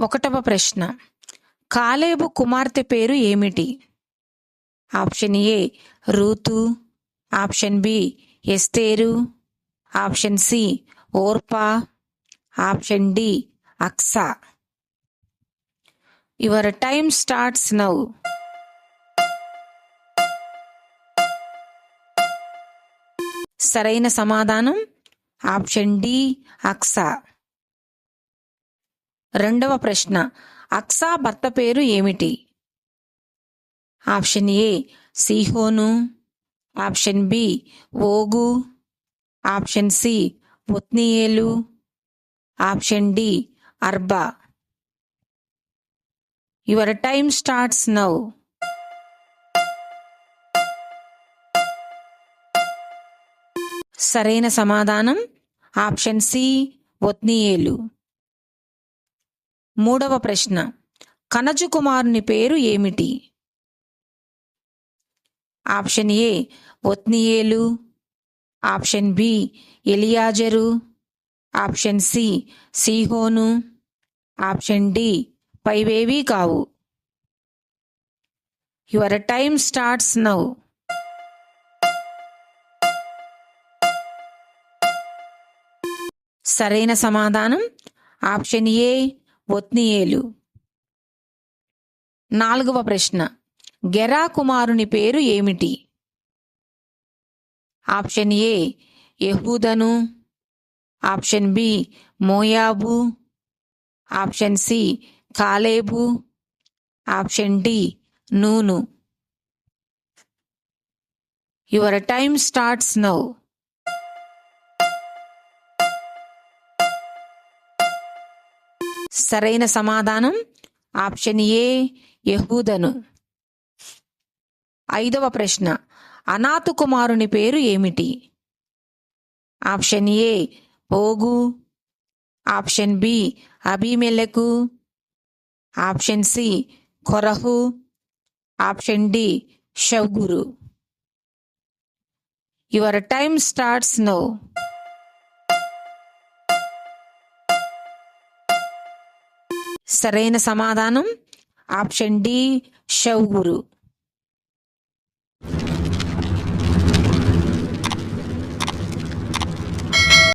ఒకటవ ప్రశ్న. కాలేబు కుమార్తె పేరు ఏమిటి? ఆప్షన్ ఏ రూతు. ఆప్షన్ బి ఎస్తేరు. ఆప్షన్ సి ఓర్పా. Option D Aqsa. Your time starts now. సరైన సమాధానం? ఆప్షన్ డి అక్సా. రెండవ ప్రశ్న అక్సా భర్త పేరు ఏమిటి? ఆప్షన్ ఏ సిహోను. ఆప్షన్ బి ఓగు. ఆప్షన్ సి ఒత్నియేలు option D Arba. Your time starts now. సరైన సమాధానం ఆప్షన్ సి ఒత్నియేలు మూడవ ప్రశ్న. కనజు కుమారుని పేరు ఏమిటి? ఆప్షన్ ఏ ఒత్నియేలు. ఆప్షన్ బి ఎలియాజరు. ఆప్షన్ సి సీహోను. ఆప్షన్ డి పైవేవీ కావు. Your time starts now. సరైన సమాధానం? ఆప్షన్ ఏ ఒత్నియేలు. నాలుగవ ప్రశ్న. గెరా కుమారుని పేరు ఏమిటి? ఆప్షన్ ఏ యహూదను. ఆప్షన్ బి మోయాబు. ఆప్షన్ సి కాలేబు. Option D Nun. Your time starts now. సరైన సమాధానం? ఆప్షన్ ఏ యహూదను. ఐదవ ప్రశ్న అనాథ కుమారుని పేరు ఏమిటి? ఆప్షన్ ఏ ఓగు ఆప్షన్ బి అభిమెలకు ఆప్షన్ సి కొరహు. Option D షౌగురు. Your time starts now. సరైన సమాధానం. Option D షౌగురు